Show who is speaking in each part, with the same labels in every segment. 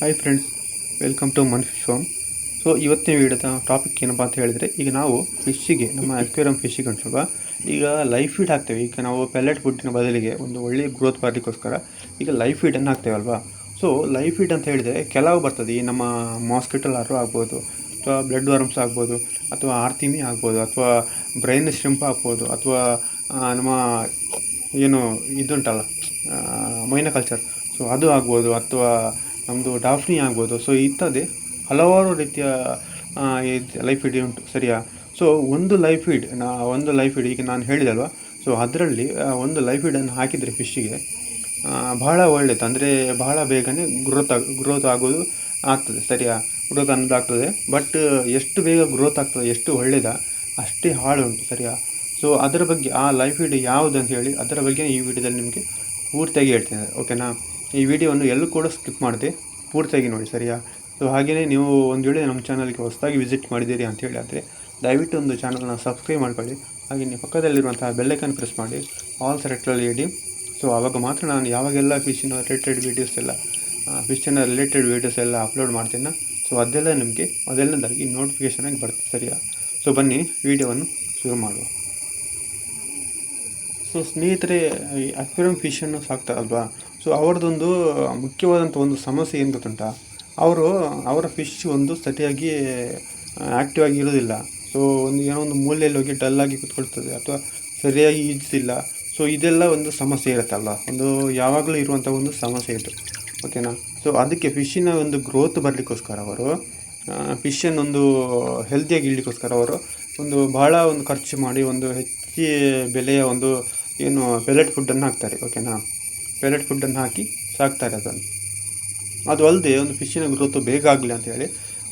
Speaker 1: Hi friends welcome to man fish farm so ಇವತ್ತಿನ ವಿಡಿಯೋದ topic ಏನಪ್ಪ ಅಂತ ಹೇಳಿದರೆ, ಈಗ ನಾವು ಫಿಶ್ಶಿಗೆ ನಮ್ಮ ಅಕ್ವೇರಿಯಂ ಫಿಶ್ಶಿಗೆ ಅನ್ಸಲ್ವಾ? ಈಗ ಲೈಫ್ ಫೀಡ್ ಹಾಕ್ತೇವೆ. ಈಗ ನಾವು ಪೆಲೆಟ್ ಫುಡ್ಡಿನ ಬದಲಿಗೆ ಒಂದು ಒಳ್ಳೆಯ ಗ್ರೋತ್ ಬರಲಿಕ್ಕೋಸ್ಕರ ಈಗ ಲೈಫ್ ಫೀಡನ್ನು ಹಾಕ್ತೇವಲ್ವಾ? ಸೊ ಲೈಫ್ ಫೀಡ್ ಅಂತ ಹೇಳಿದರೆ ಕೆಲವು ಬರ್ತದೆ. ಈ ನಮ್ಮ ಮಾಸ್ಕಿಟಲ್ ಆರು ಆಗ್ಬೋದು, ಅಥವಾ ಬ್ಲಡ್ ವರ್ಮ್ಸ್ ಆಗ್ಬೋದು, ಅಥವಾ ಆರ್ತಿಮಿ ಆಗ್ಬೋದು, ಅಥವಾ ಬ್ರೈನ್ ಸ್ಟ್ರಿಂಪ್ ಆಗ್ಬೋದು, ಅಥವಾ ನಮ್ಮ ಏನು ಇದುಂಟಲ್ಲ ಮೈನ ಕಲ್ಚರ್ ಸೊ ಅದು ಆಗ್ಬೋದು, ಅಥವಾ ನಮ್ಮದು ಡಾಫ್ನಿ ಆಗ್ಬೋದು. ಸೊ ಇತ್ತದೆ ಹಲವಾರು ರೀತಿಯ ಲೈಫ್ ಫೀಡ್ ಉಂಟು. ಸರಿಯಾ? ಸೊ ಒಂದು ಲೈಫ್ ಫೀಡ್ ನಾ, ಒಂದು ಲೈಫ್ ಫೀಡ್ ಈಗ ನಾನು ಹೇಳಿದಲ್ವ? ಸೊ ಅದರಲ್ಲಿ ಒಂದು ಲೈಫ್ ಫೀಡನ್ನು ಹಾಕಿದರೆ ಫಿಶ್ಶಿಗೆ ಬಹಳ ಒಳ್ಳೆಯದು ಅಂದರೆ ಬಹಳ ಬೇಗನೆ ಗ್ರೋತ್ ಗ್ರೋತ್ ಆಗೋದು ಆಗ್ತದೆ. ಸರಿಯಾ? ಗ್ರೋತ್ ಅನ್ನೋದು ಆಗ್ತದೆ. ಬಟ್ ಎಷ್ಟು ಬೇಗ ಗ್ರೋತ್ ಆಗ್ತದೆ, ಎಷ್ಟು ಒಳ್ಳೆಯದ ಅಷ್ಟೇ ಹಾಳು ಉಂಟು. ಸರಿಯಾ? ಸೊ ಅದರ ಬಗ್ಗೆ ಆ ಲೈಫ್ ಫೀಡ್ ಯಾವುದು ಅಂತ ಹೇಳಿ, ಅದರ ಬಗ್ಗೆ ಈ ವಿಡಿಯೋದಲ್ಲಿ ನಿಮಗೆ ಪೂರ್ತಿಯಾಗಿ ಹೇಳ್ತೇನೆ. ಓಕೆನಾ ಈ ವಿಡಿಯೋವನ್ನು ಎಲ್ಲೂ ಕೂಡ ಸ್ಕಿಪ್ ಮಾಡದೆ ಪೂರ್ತಿಯಾಗಿ ನೋಡಿ, ಸರಿಯಾ? ಸೊ ಹಾಗೆಯೇ ನೀವು ಒಂದು ವೇಳೆ ನಮ್ಮ ಚಾನಲ್ಗೆ ಹೊಸದಾಗಿ ವಿಸಿಟ್ ಮಾಡಿದ್ದೀರಿ ಅಂತ ಹೇಳಿ ಆದರೆ, ದಯವಿಟ್ಟು ಒಂದು ಚಾನಲ್ನ ಸಬ್ಸ್ಕ್ರೈಬ್ ಮಾಡ್ಕೊಳ್ಳಿ. ಹಾಗೆಯೇ ಪಕ್ಕದಲ್ಲಿರುವಂತಹ ಬೆಲ್ಲೈಕನ್ ಪ್ರೆಸ್ ಮಾಡಿ. ಆಲ್ ಸೆಲೆಕ್ಟ್ರಲ್ಲಿ ಇಡಿ. ಸೊ ಆವಾಗ ಮಾತ್ರ ನಾನು ಯಾವಾಗೆಲ್ಲ ಫಿಶಿನ ರಿಲೇಟೆಡ್ ವೀಡಿಯೋಸ್ ಎಲ್ಲ ಫಿಶಿನ ರಿಲೇಟೆಡ್ ವೀಡಿಯೋಸ್ ಎಲ್ಲ ಅಪ್ಲೋಡ್ ಮಾಡ್ತೇನೆ ಸೊ ಅದೆಲ್ಲ ನಿಮಗೆ ಮೊದಲನೇದಾಗಿ ನೋಟಿಫಿಕೇಷನ್ ಆಗಿ ಬರುತ್ತೆ, ಸರಿಯಾ? ಸೊ ಬನ್ನಿ, ವಿಡಿಯೋವನ್ನು ಶುರು ಮಾಡುವ. ಸೊ ಸ್ನೇಹಿತರೆ, ಈ ಅಕ್ವೇರಿಯಂ ಫಿಶನ್ನು ಸಾಕ್ತಾರಲ್ವಾ? ಸೊ ಅವ್ರದ್ದೊಂದು ಮುಖ್ಯವಾದಂಥ ಒಂದು ಸಮಸ್ಯೆ ಏನು ಗೊತ್ತುಂಟ ಅವರು, ಅವರ ಫಿಶ್ ಒಂದು ಸರಿಯಾಗಿ ಆ್ಯಕ್ಟಿವ್ ಆಗಿ ಇರೋದಿಲ್ಲ ಸೊ ಒಂದು ಏನೋ ಒಂದು ಮೂಲೆಯಲ್ಲಿ ಹೋಗಿ ಡಲ್ ಆಗಿ ಕೂತ್ಕೊಳ್ತದೆ ಅಥವಾ ಸರಿಯಾಗಿ ಈಜಿಸಿಲ್ಲ ಸೊ ಇದೆಲ್ಲ ಒಂದು ಸಮಸ್ಯೆ ಇರುತ್ತಲ್ಲ ಒಂದು ಯಾವಾಗಲೂ ಇರುವಂಥ ಒಂದು ಸಮಸ್ಯೆ ಇದು. ಓಕೆನಾ ಸೊ ಅದಕ್ಕೆ ಫಿಶ್ಶಿನ ಒಂದು ಗ್ರೋತ್ ಬರಲಿಕ್ಕೋಸ್ಕರ ಅವರು ಫಿಶನ್ನು ಒಂದು ಹೆಲ್ತಿಯಾಗಿ ಇಡಲಿಕ್ಕೋಸ್ಕರ ಅವರು ಒಂದು ಬಹಳ ಒಂದು ಖರ್ಚು ಮಾಡಿ ಒಂದು ಹೆಚ್ಚಿ ಬೆಲೆಯ ಒಂದು, ಏನು ಪೆಲೆಟ್ ಫುಡ್ಡನ್ನು ಹಾಕ್ತಾರೆ. ಓಕೆನಾ ಪೆಲೆಟ್ ಫುಡ್ಡನ್ನು ಹಾಕಿ ಸಾಕ್ತಾರೆ ಅದನ್ನು. ಅದು ಅಲ್ಲದೆ ಒಂದು ಫಿಶ್ಶಿನ ಗ್ರೋತು ಬೇಗ ಆಗಲಿ ಅಂತ ಹೇಳಿ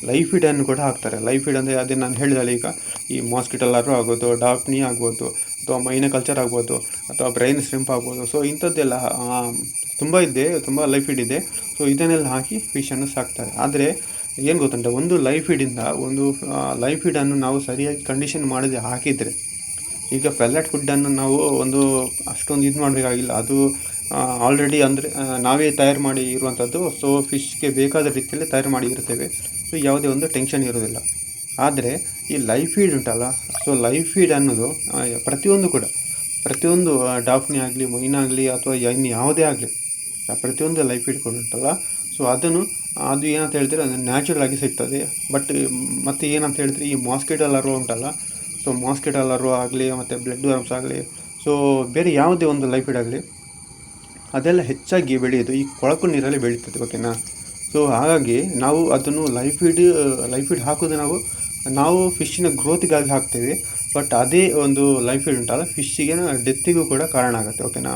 Speaker 1: ಲೈಫ್ ಫೀಡನ್ನು ಕೂಡ ಹಾಕ್ತಾರೆ. ಲೈಫ್ ಫೀಡ್ ಅಂದರೆ ಅದೇ ನಾನು ಹೇಳಿದಲ್ಲ ಈಗ ಈ ಮಾಸ್ಕಿಟಲ್ಲಾರು ಆಗ್ಬೋದು ಡಾಕ್ನಿ ಆಗ್ಬೋದು, ಅಥವಾ ಮೈನ ಕಲ್ಚರ್ ಆಗ್ಬೋದು, ಅಥವಾ ಬ್ರೈನ್ ಸ್ಟ್ರಿಂಪ್ ಆಗ್ಬೋದು. ಸೊ ಇಂಥದ್ದೆಲ್ಲ ತುಂಬ ಇದೆ, ತುಂಬ ಲೈಫ್ ಫೀಡ್ ಇದೆ. ಸೊ ಇದನ್ನೆಲ್ಲ ಹಾಕಿ ಫಿಶನ್ನು ಸಾಕ್ತಾರೆ. ಆದರೆ ಏನು ಗೊತ್ತುಂಟ? ಒಂದು ಲೈಫ್ ಫೀಡಿಂದ ಒಂದು ಲೈಫ್ ಫೀಡನ್ನು ನಾವು ಸರಿಯಾಗಿ ಕಂಡೀಷನ್ ಮಾಡಿದೆ ಹಾಕಿದರೆ, ಈಗ ಪೆಲೆಟ್ ಫುಡ್ಡನ್ನು ನಾವು ಒಂದು ಅಷ್ಟೊಂದು ಇದು ಮಾಡಬೇಕಾಗಿಲ್ಲ. ಅದು ಆಲ್ರೆಡಿ ಅಂದರೆ ನಾವೇ ತಯಾರು ಮಾಡಿ ಇರುವಂಥದ್ದು ಸೊ ಫಿಶ್ಗೆ ಬೇಕಾದ ರೀತಿಯಲ್ಲಿ ತಯಾರು ಮಾಡಿ ಇರ್ತೇವೆ ಸೊ ಯಾವುದೇ ಒಂದು ಟೆನ್ಷನ್ ಇರೋದಿಲ್ಲ ಆದರೆ, ಈ ಲೈಫ್ ಫೀಡ್ ಉಂಟಲ್ಲ ಸೊ ಲೈಫ್ ಫೀಡ್ ಅನ್ನೋದು ಪ್ರತಿಯೊಂದು ಕೂಡ, ಪ್ರತಿಯೊಂದು ಡಾಫ್ನಿ ಆಗಲಿ ಮೈನಾಗಲಿ ಅಥವಾ ಇನ್ನು ಯಾವುದೇ ಆಗಲಿ, ಪ್ರತಿಯೊಂದು ಲೈಫ್ ಫೀಡ್ ಕೂಡ ಉಂಟಲ್ಲ. ಸೊ ಅದನ್ನು, ಅದು ಏನಂತ ಹೇಳಿದರೆ, ಅದು ನ್ಯಾಚುರಲ್ ಆಗಿ ಸಿಗ್ತದೆ. ಬಟ್ ಮತ್ತು ಏನಂತ ಹೇಳಿದರೆ, ಈ ಮಾಸ್ಕಿಟೋ ಅಲರ್ವ ಉಂಟಲ್ಲ ಸೊ ಮಾಸ್ಕಿಟೋ ಅಲರ್ವ ಆಗಲಿ, ಮತ್ತು ಬ್ಲಡ್ ವರ್ಮ್ಸ್ ಆಗಲಿ ಸೊ ಬೇರೆ ಯಾವುದೇ ಒಂದು ಲೈಫ್ ಫೀಡ್ ಆಗಲಿ ಅದೆಲ್ಲ ಹೆಚ್ಚಾಗಿ ಬೆಳೆಯೋದು, ಈ ಕೊಳಕು ನೀರಲ್ಲಿ ಬೆಳೀತದೆ ಓಕೆನಾ ಸೊ ಹಾಗಾಗಿ ನಾವು ಅದನ್ನು ಲೈಫ್ ಫೀಡ್ ಲೈಫ್ ಫೀಡ್ ಹಾಕೋದು ನಾವು ನಾವು ಫಿಶ್ಶಿನ ಗ್ರೋತಿಗಾಗಿ ಹಾಕ್ತೇವೆ ಬಟ್ ಅದೇ ಒಂದು ಲೈಫ್ ಫೀಡ್ ಉಂಟಲ್ಲ ಫಿಶ್ಶಿಗೆ ಡೆತ್ತಿಗೂ ಕೂಡ ಕಾರಣ ಆಗುತ್ತೆ ಓಕೆನಾ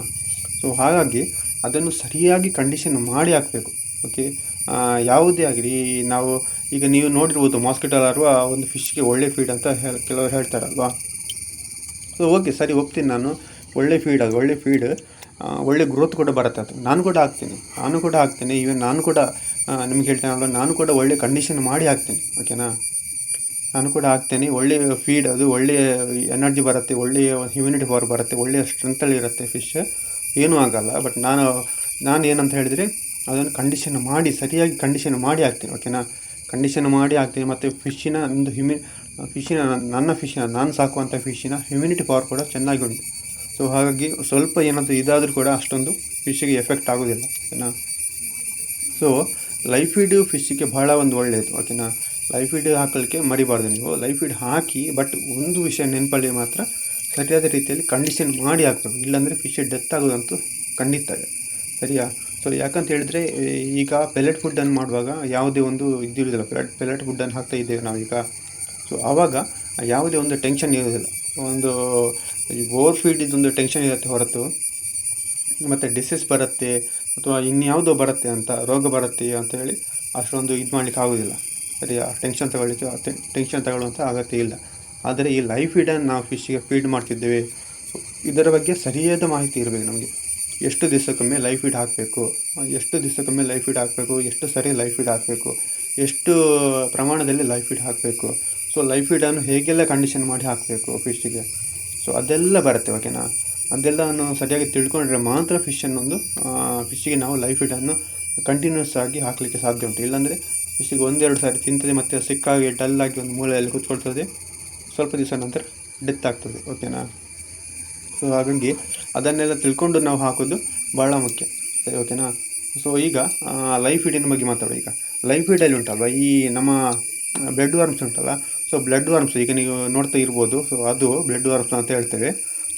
Speaker 1: ಸೊ ಹಾಗಾಗಿ ಅದನ್ನು ಸರಿಯಾಗಿ ಕಂಡೀಷನ್ ಮಾಡಿ ಹಾಕಬೇಕು ಓಕೆ ಯಾವುದೇ ಆಗಲಿ, ನಾವು ಈಗ ನೀವು ನೋಡಿರ್ಬೋದು ಮಾಸ್ಕಿಟಲ್ ಅಲ್ವಾ ಒಂದು ಫಿಶ್ಗೆ ಒಳ್ಳೆ ಫೀಡ್ ಅಂತ ಹೇಳಿ ಕೆಲವರು ಹೇಳ್ತಾರಲ್ವಾ? ಸೊ ಓಕೆ ಸರಿ ಹೋಗ್ತೀನಿ ನಾನು, ಒಳ್ಳೆ ಫೀಡ್ ಅದು, ಒಳ್ಳೆ ಫೀಡ್ ಒಳ್ಳೆ ಗ್ರೋತ್ ಕೂಡ ಬರುತ್ತೆ ಅದು ನಾನು ಕೂಡ ಹಾಕ್ತೀನಿ. ನಾನು ಕೂಡ ಹಾಕ್ತೀನಿ. ಇವನ್ ನಾನು ಕೂಡ ನಿಮ್ಗೆ ಹೇಳ್ತೇನಲ್ಲ ನಾನು ಕೂಡ ಒಳ್ಳೆ ಕಂಡೀಷನ್ ಮಾಡಿ ಹಾಕ್ತೀನಿ. ಓಕೆನಾ ನಾನು ಕೂಡ ಹಾಕ್ತೇನೆ. ಒಳ್ಳೆ ಫೀಡ್ ಅದು, ಒಳ್ಳೆ ಎನರ್ಜಿ ಬರುತ್ತೆ ಒಳ್ಳೆಯ ಹ್ಯೂಮಿನಿಟಿ ಪವರ್ ಬರುತ್ತೆ ಒಳ್ಳೆಯ ಸ್ಟ್ರೆಂತಲ್ಲಿ ಇರುತ್ತೆ ಫಿಶ್ ಏನೂ ಆಗಲ್ಲ. ಬಟ್ ನಾನು ನಾನು ಏನಂತ ಹೇಳಿದರೆ, ಅದನ್ನು ಕಂಡೀಷನ್ ಮಾಡಿ, ಸರಿಯಾಗಿ ಕಂಡೀಷನ್ ಮಾಡಿ ಹಾಕ್ತೀನಿ. ಓಕೆನಾ ಕಂಡೀಷನ್ ಮಾಡಿ ಹಾಕ್ತೀನಿ. ಮತ್ತು ಫಿಶ್ಶಿನ ಒಂದು ಹ್ಯೂಮಿ ಫಿಶ್ಶಿನ ನನ್ನ ಫಿಶ್ಶಿನ ನಾನು ಸಾಕುವಂಥ ಫಿಶ್ಶಿನ ಹ್ಯುಮಿನಿಟಿ ಪವರ್ ಕೂಡ ಚೆನ್ನಾಗಿ ಉಂಟು. ಸೊ ಹಾಗಾಗಿ ಸ್ವಲ್ಪ ಏನಾದರೂ ಇದಾದರೂ ಕೂಡ ಅಷ್ಟೊಂದು ಫಿಶ್ಶಿಗೆ ಎಫೆಕ್ಟ್ ಆಗೋದಿಲ್ಲ ಓಕೆನಾ ಸೊ ಲೈಫ್ ಫೀಡ್ ಫಿಶ್ಶಿಗೆ ಬಹಳ ಒಂದು ಒಳ್ಳೆಯದು ಓಕೆನಾ ಲೈಫ್ ಫೀಡ್ ಹಾಕಲಿಕ್ಕೆ ಮರಿಬಾರ್ದು ನೀವು. ಲೈಫ್ ಫೀಡ್ ಹಾಕಿ ಬಟ್ ಒಂದು ವಿಷಯ ನೆನಪಲ್ಲಿ ಮಾತ್ರ ಸರಿಯಾದ ರೀತಿಯಲ್ಲಿ ಕಂಡೀಷನ್ ಮಾಡಿ ಹಾಕಬೇಕು. ಇಲ್ಲಾಂದರೆ ಫಿಶ್ ಡೆತ್ ಆಗೋದಂತೂ ಖಂಡಿತ. ಸರಿಯಾ? ಸೊ ಯಾಕಂತ ಹೇಳಿದ್ರೆ, ಈಗ ಪೆಲೆಟ್ ಫುಡ್ಡನ್ನು ಮಾಡುವಾಗ ಯಾವುದೇ ಒಂದು ಇದಿರೋದಿಲ್ಲ. ಪೆಲೆಟ್ ಪೆಲೆಟ್ ಫುಡ್ಡನ್ನು ಹಾಕ್ತಾ ಇದ್ದೇವೆ ನಾವೀಗ. ಸೊ ಆವಾಗ ಯಾವುದೇ ಒಂದು ಟೆನ್ಷನ್ ಇರೋದಿಲ್ಲ. ಒಂದು ಈ ಓವರ್ ಫೀಡ್ ಇದೊಂದು ಟೆನ್ಷನ್ ಇರುತ್ತೆ ಹೊರತು. ಮತ್ತು ಡಿಸೀಸ್ ಬರುತ್ತೆ ಅಥವಾ ಇನ್ಯಾವುದೋ ಬರುತ್ತೆ ಅಂತ, ರೋಗ ಬರುತ್ತೆ ಅಂತ ಹೇಳಿ ಅಷ್ಟೊಂದು ಇದು ಮಾಡಲಿಕ್ಕೆ ಆಗೋದಿಲ್ಲ. ಸರಿಯಾ ಟೆನ್ಷನ್ ತಗೊಳ್ಳಿಕ್ಕೆ ಟೆನ್ಷನ್ ತಗೊಳ್ಳುವಂಥ ಅಗತ್ಯ ಇಲ್ಲ. ಆದರೆ ಈ ಲೈಫ್ ಫೀಡನ್ನು ನಾವು ಫಿಶ್ಗೆ ಫೀಡ್ ಮಾಡ್ತಿದ್ದೇವೆ. ಇದರ ಬಗ್ಗೆ ಸರಿಯಾದ ಮಾಹಿತಿ ಇರಬೇಕು ನಮಗೆ. ಎಷ್ಟು ದಿವಸಕ್ಕೊಮ್ಮೆ ಲೈಫ್ ಫೀಡ್ ಹಾಕಬೇಕು, ಎಷ್ಟು ದಿವಸಕ್ಕೊಮ್ಮೆ ಲೈಫ್ ಫೀಡ್ ಹಾಕಬೇಕು, ಎಷ್ಟು ಸರಿ ಲೈಫ್ ಫೀಡ್ ಹಾಕಬೇಕು, ಎಷ್ಟು ಪ್ರಮಾಣದಲ್ಲಿ ಲೈಫ್ ಫೀಡ್ ಹಾಕಬೇಕು ಸೊ ಲೈಫ್ ಫೀಡನ್ನು ಹೇಗೆಲ್ಲ ಕಂಡೀಷನ್ ಮಾಡಿ ಹಾಕಬೇಕು ಫಿಶ್ಗೆ ಸೊ ಅದೆಲ್ಲ ಬರುತ್ತೆ ಓಕೆನಾ ಅದೆಲ್ಲ ಅದೆಲ್ಲವನ್ನು ಸರಿಯಾಗಿ ತಿಳ್ಕೊಂಡ್ರೆ ಮಾತ್ರ ಫಿಶನ್ನೊಂದು ಫಿಶ್ಶಿಗೆ ನಾವು ಲೈಫ್ ಫೀಡನ್ನು ಕಂಟಿನ್ಯೂಸ್ ಆಗಿ ಹಾಕಲಿಕ್ಕೆ ಸಾಧ್ಯ ಉಂಟು. ಇಲ್ಲಾಂದರೆ ಫಿಶ್ಶಿಗೆ ಒಂದೆರಡು ಸಾರಿ ತಿಂತದೆ, ಮತ್ತು ಸಿಕ್ಕಾಗಿ ಡಲ್ಲಾಗಿ ಒಂದು ಮೂಲೆಯಲ್ಲಿ ಕೂತ್ಕೊಳ್ತದೆ. ಸ್ವಲ್ಪ ದಿವಸ ನಂತರ ಡೆತ್ ಆಗ್ತದೆ ಓಕೆನಾ ಸೊ ಹಾಗಾಗಿ ಅದನ್ನೆಲ್ಲ ತಿಳ್ಕೊಂಡು ನಾವು ಹಾಕೋದು ಭಾಳ ಮುಖ್ಯ. ಸರಿ ಓಕೆನಾ ಸೊ ಈಗ ಲೈಫ್ ಫೀಡಿನ ಬಗ್ಗೆ ಮಾತಾಡೋ ಈಗ. ಲೈಫ್ ಫೀಡಲ್ಲಿ ಉಂಟಲ್ವ? ಈ ನಮ್ಮ ಬೆಡ್ ವರ್ಮ್ಸ್ ಉಂಟಲ್ಲ ಸೊ ಬ್ಲಡ್ ವರ್ಮ್ಸ್ ಈಗ ನೀವು ನೋಡ್ತಾ ಇರ್ಬೋದು. ಸೊ ಅದು ಬ್ಲಡ್ ವರ್ಮ್ಸ್ ಅಂತ ಹೇಳ್ತೇವೆ.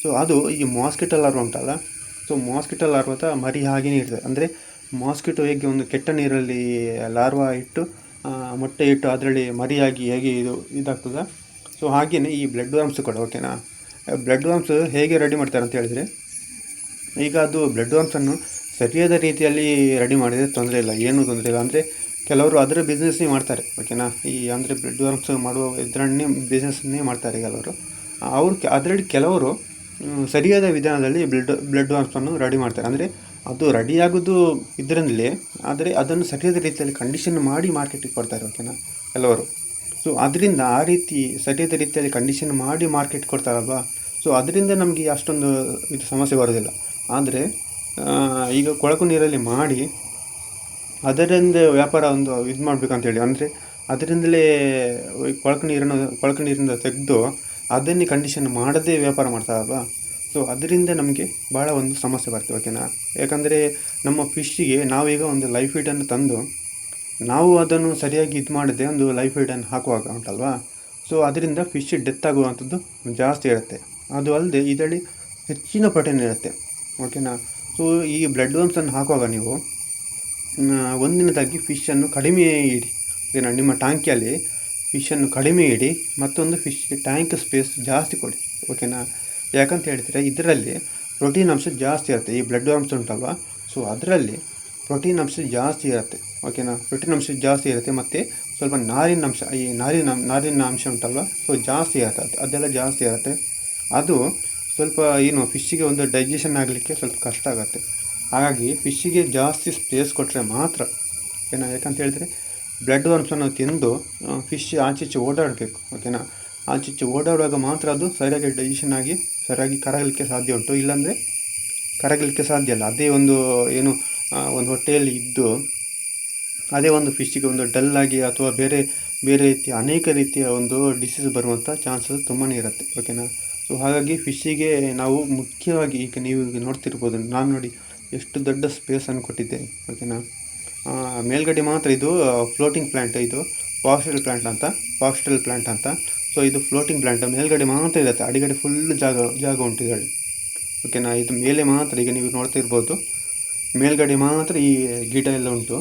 Speaker 1: ಸೊ ಅದು ಈ ಮಾಸ್ಕಿಟೋ ಲಾರ್ವ ಉಂಟಲ್ಲ? ಸೊ ಮಾಸ್ಕಿಟೋ ಅಂತ ಮರಿ ಹಾಗೆಯೇ ಇರ್ತದೆ. ಅಂದರೆ ಮಾಸ್ಕಿಟೋ ಹೇಗೆ ಒಂದು ಕೆಟ್ಟ ನೀರಲ್ಲಿ ಲಾರ್ವ ಇಟ್ಟು ಮೊಟ್ಟೆ ಇಟ್ಟು ಅದರಲ್ಲಿ ಮರಿಯಾಗಿ ಹೇಗೆ ಇದು ಇದಾಗ್ತದೆ? ಸೊ ಹಾಗೆಯೇ ಈ ಬ್ಲಡ್ ವರ್ಮ್ಸ್ ಕೂಡ ಓಕೆನಾ ಬ್ಲಡ್ ವರ್ಮ್ಸ್ ಹೇಗೆ ರೆಡಿ ಮಾಡ್ತಾರೆ ಅಂತ ಹೇಳಿದರೆ, ಈಗ ಅದು ಬ್ಲಡ್ ವರ್ಮ್ಸನ್ನು ಸರಿಯಾದ ರೀತಿಯಲ್ಲಿ ರೆಡಿ ಮಾಡಿದರೆ ತೊಂದರೆ ಇಲ್ಲ. ಏನೂ ತೊಂದರೆ ಇಲ್ಲ. ಅಂದರೆ ಕೆಲವರು ಅದರ ಬಿಸ್ನೆಸ್ನೇ ಮಾಡ್ತಾರೆ ಓಕೆನಾ ಈ ಅಂದರೆ ಬ್ಲಡ್ ವರ್ಮ್ಸ್ ಮಾಡುವ ಇದರನ್ನೇ ಬಿಸ್ನೆಸ್ನೇ ಮಾಡ್ತಾರೆ ಕೆಲವರು. ಅವರು ಅದರಲ್ಲಿ ಕೆಲವರು ಸರಿಯಾದ ವಿಧಾನದಲ್ಲಿ ಬ್ಲಡ್ ಬ್ಲಡ್ ವರ್ಮ್ಸನ್ನು ರೆಡಿ ಮಾಡ್ತಾರೆ. ಅಂದರೆ ಅದು ರೆಡಿ ಆಗೋದು ಇದರಿಂದಲೇ, ಆದರೆ ಅದನ್ನು ಸರಿಯಾದ ರೀತಿಯಲ್ಲಿ ಕಂಡೀಷನ್ ಮಾಡಿ ಮಾರ್ಕೆಟಿಗೆ ಕೊಡ್ತಾರೆ ಓಕೆನಾ ಕೆಲವರು. ಸೊ ಅದರಿಂದ ಆ ರೀತಿ ಸರಿಯಾದ ರೀತಿಯಲ್ಲಿ ಕಂಡೀಷನ್ ಮಾಡಿ ಮಾರ್ಕೆಟ್ ಕೊಡ್ತಾರಲ್ವಾ? ಸೊ ಅದರಿಂದ ನಮಗೆ ಅಷ್ಟೊಂದು ಇದು ಸಮಸ್ಯೆ ಬರೋದಿಲ್ಲ. ಆದರೆ ಈಗ ಕೊಳಕು ನೀರಲ್ಲಿ ಮಾಡಿ ಅದರಿಂದ ವ್ಯಾಪಾರ ಒಂದು ಇದು ಮಾಡಬೇಕಂತೇಳಿ. ಅಂದರೆ ಅದರಿಂದಲೇ ಕೊಳಕು ನೀರನ್ನು, ಕೊಳಕು ನೀರಿಂದ ತೆಗೆದು ಅದನ್ನೇ ಕಂಡೀಷನ್ ಮಾಡದೇ ವ್ಯಾಪಾರ ಮಾಡ್ತಾರಲ್ವಾ ಸೊ ಅದರಿಂದ ನಮಗೆ ಭಾಳ ಒಂದು ಸಮಸ್ಯೆ ಬರ್ತದೆ ಓಕೆನಾ ಯಾಕಂದರೆ ನಮ್ಮ ಫಿಶ್ಶಿಗೆ ನಾವೀಗ ಒಂದು ಲೈಫ್ ಫೀಡನ್ನು ತಂದು, ನಾವು ಅದನ್ನು ಸರಿಯಾಗಿ ಇದು ಮಾಡದೆ ಒಂದು ಲೈಫ್ ಫೀಡನ್ನು ಹಾಕುವಾಗ ಉಂಟಲ್ವಾ? ಸೊ ಅದರಿಂದ ಫಿಶ್ ಡೆತ್ ಆಗುವಂಥದ್ದು ಜಾಸ್ತಿ ಇರುತ್ತೆ. ಅದು ಅಲ್ಲದೆ ಇದರಲ್ಲಿ ಹೆಚ್ಚಿನ ಪ್ರೋಟೀನ್ ಇರುತ್ತೆ ಓಕೆನಾ ಸೊ ಈ ಬ್ಲಡ್ ವರ್ಮ್ಸನ್ನು ಹಾಕುವಾಗ ನೀವು ಒಂದಿನದಾಗಿ ಫಿಶನ್ನು ಕಡಿಮೆ ಇಡಿ. ಏನ ನಿಮ್ಮ ಟ್ಯಾಂಕಿಯಲ್ಲಿ ಫಿಶನ್ನು ಕಡಿಮೆ ಇಡಿ, ಮತ್ತೊಂದು ಫಿಶ್ಗೆ ಟ್ಯಾಂಕ್ ಸ್ಪೇಸ್ ಜಾಸ್ತಿ ಕೊಡಿ. ಓಕೆನಾ? ಯಾಕಂತ ಹೇಳಿದರೆ ಇದರಲ್ಲಿ ಪ್ರೋಟೀನ್ ಅಂಶ ಜಾಸ್ತಿ ಇರುತ್ತೆ. ಈ ಬ್ಲಡ್ ಅಂಶ ಉಂಟಲ್ವ? ಸೊ ಅದರಲ್ಲಿ ಪ್ರೋಟೀನ್ ಅಂಶ ಜಾಸ್ತಿ ಇರುತ್ತೆ. ಓಕೆನಾ? ಪ್ರೋಟೀನ್ ಅಂಶ ಜಾಸ್ತಿ ಇರುತ್ತೆ ಮತ್ತು ಸ್ವಲ್ಪ ನಾರಿನ ಅಂಶ, ಈ ನಾರಿನ ನಾರಿನ ಅಂಶ ಉಂಟಲ್ವ? ಸೊ ಜಾಸ್ತಿ ಇರುತ್ತೆ. ಅದು, ಅದೆಲ್ಲ ಜಾಸ್ತಿ ಇರುತ್ತೆ. ಅದು ಸ್ವಲ್ಪ ಏನು ಫಿಶ್ಶಿಗೆ ಒಂದು ಡೈಜೆಷನ್ ಆಗಲಿಕ್ಕೆ ಸ್ವಲ್ಪ ಕಷ್ಟ ಆಗುತ್ತೆ. ಹಾಗಾಗಿ ಫಿಶ್ಶಿಗೆ ಜಾಸ್ತಿ ಸ್ಪೇಸ್ ಕೊಟ್ಟರೆ ಮಾತ್ರ ಓಕೆನಾ? ಯಾಕಂತ ಹೇಳಿದರೆ ಬ್ಲಡ್ ವರ್ಮ್ಸನ್ನು ತಿಂದು ಫಿಶ್ ಆಚೆ ಈಚೆ ಓಡಾಡಬೇಕು, ಓಕೆನಾ? ಆಚೆಚ್ಚು ಓಡಾಡುವಾಗ ಮಾತ್ರ ಅದು ಸರಿಯಾಗಿ ಡೈಜೆಷನ್ ಆಗಿ, ಸರಿಯಾಗಿ ಕರಗಲಿಕ್ಕೆ ಸಾಧ್ಯ ಉಂಟು. ಇಲ್ಲಾಂದರೆ ಕರಗಲಿಕ್ಕೆ ಸಾಧ್ಯ ಇಲ್ಲ ಅದೇ ಒಂದು, ಏನು ಒಂದು ಹೊಟ್ಟೆಯಲ್ಲಿ ಇದ್ದು, ಅದೇ ಒಂದು ಫಿಶ್ಶಿಗೆ ಒಂದು ಡಲ್ ಆಗಿ ಅಥವಾ ಬೇರೆ ಬೇರೆ ರೀತಿಯ, ಅನೇಕ ರೀತಿಯ ಒಂದು ಡಿಸೀಸ್ ಬರುವಂಥ ಚಾನ್ಸಸ್ ತುಂಬಾ ಇರುತ್ತೆ, ಓಕೆನಾ? ಸೊ ಹಾಗಾಗಿ ಫಿಶ್ಶಿಗೆ ನಾವು ಮುಖ್ಯವಾಗಿ ಈಗ ನೀವು ಈಗ ನೋಡ್ತಿರ್ಬೋದು, ನಾನು ನೋಡಿ ಎಷ್ಟು ದೊಡ್ಡ ಸ್ಪೇಸನ್ನು ಕೊಟ್ಟಿದ್ದೆ ಓಕೆನಾ? ಮೇಲ್ಗಡೆ ಮಾತ್ರ ಇದು ಫ್ಲೋಟಿಂಗ್ ಪ್ಲ್ಯಾಂಟ್ ಇದು ಫಾಕ್ಸ್ಟೈಲ್ ಪ್ಲ್ಯಾಂಟ್ ಅಂತ ಫಾಕ್ಸ್ಟೈಲ್ ಪ್ಲ್ಯಾಂಟ್ ಅಂತ. ಸೊ ಇದು ಫ್ಲೋಟಿಂಗ್ ಪ್ಲ್ಯಾಂಟ್ ಮೇಲ್ಗಡೆ ಮಾತ್ರ ಇರುತ್ತೆ, ಅಡಿಗಡೆ ಫುಲ್ ಜಾಗ ಜಾಗ ಉಂಟು ಓಕೆನಾ? ಇದು ಮೇಲೆ ಮಾತ್ರ, ಈಗ ನೀವು ನೋಡ್ತಾ ಇರ್ಬೋದು. ಮೇಲ್ಗಡೆ ಮಾತ್ರ ಈ ಗಿಡ ಎಲ್ಲ ಉಂಟು,